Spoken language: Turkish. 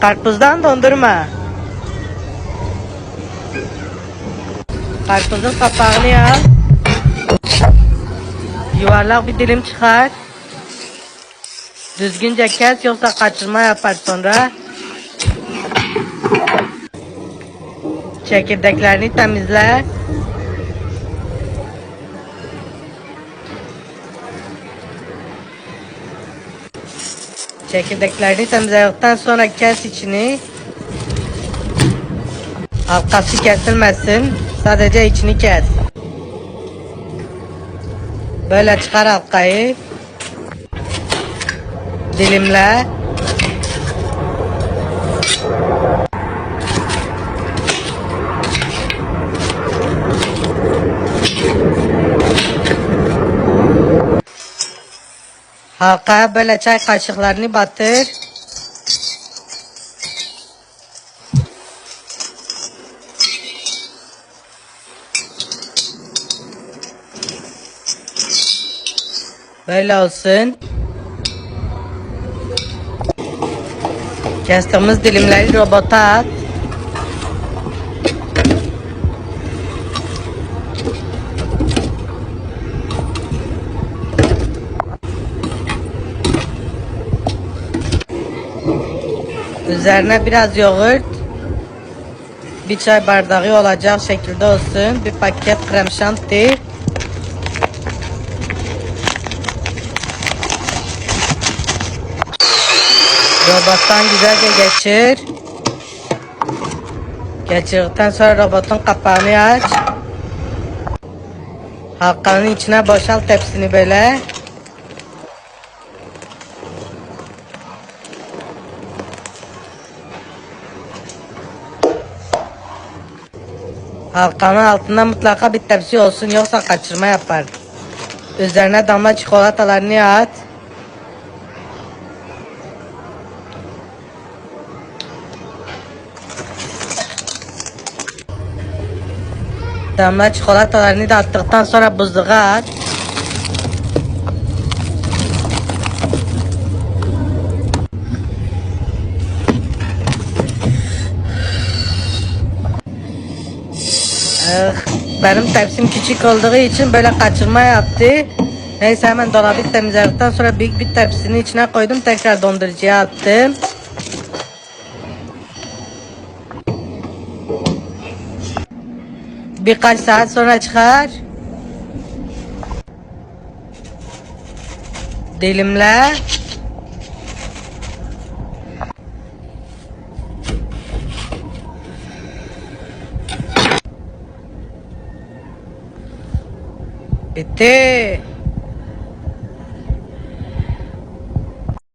Karpuzdan dondurma. Karpuzun kapağını al. Yuvarlak bir dilim çıkar. Düzgünce kes yoksa kaçırma yapar sonra. Çekirdeklerini temizle. Çekirdeklerini temizledikten sonra kes içini. Arkası kesilmesin. Sadece içini kes. Böyle çıkar halkayı. Dilimle. Halkaya böyle çay kaşıklarını batır. Böyle olsun. Kestiğimiz dilimleri robota at. Üzerine biraz yoğurt. Bir çay bardağı olacak şekilde olsun. Bir paket krem şanti. Robottan güzelce geçir. Geçirdikten sonra robotun kapağını aç. Halkanın içine boşalt tepsini böyle. Halkanın altında mutlaka bir tepsi olsun yoksa kaçırma yapar. Üzerine damla çikolatalarını at. Damla çikolatalarını da attıktan sonra buzluğa at. Benim tepsim küçük olduğu için böyle kaçırma yaptı. Neyse hemen dolabı temizledikten sonra büyük bir tepsinin içine koydum. Tekrar dondurucuya attım. Birkaç saat sonra çıkar. Dilimle. விட்டு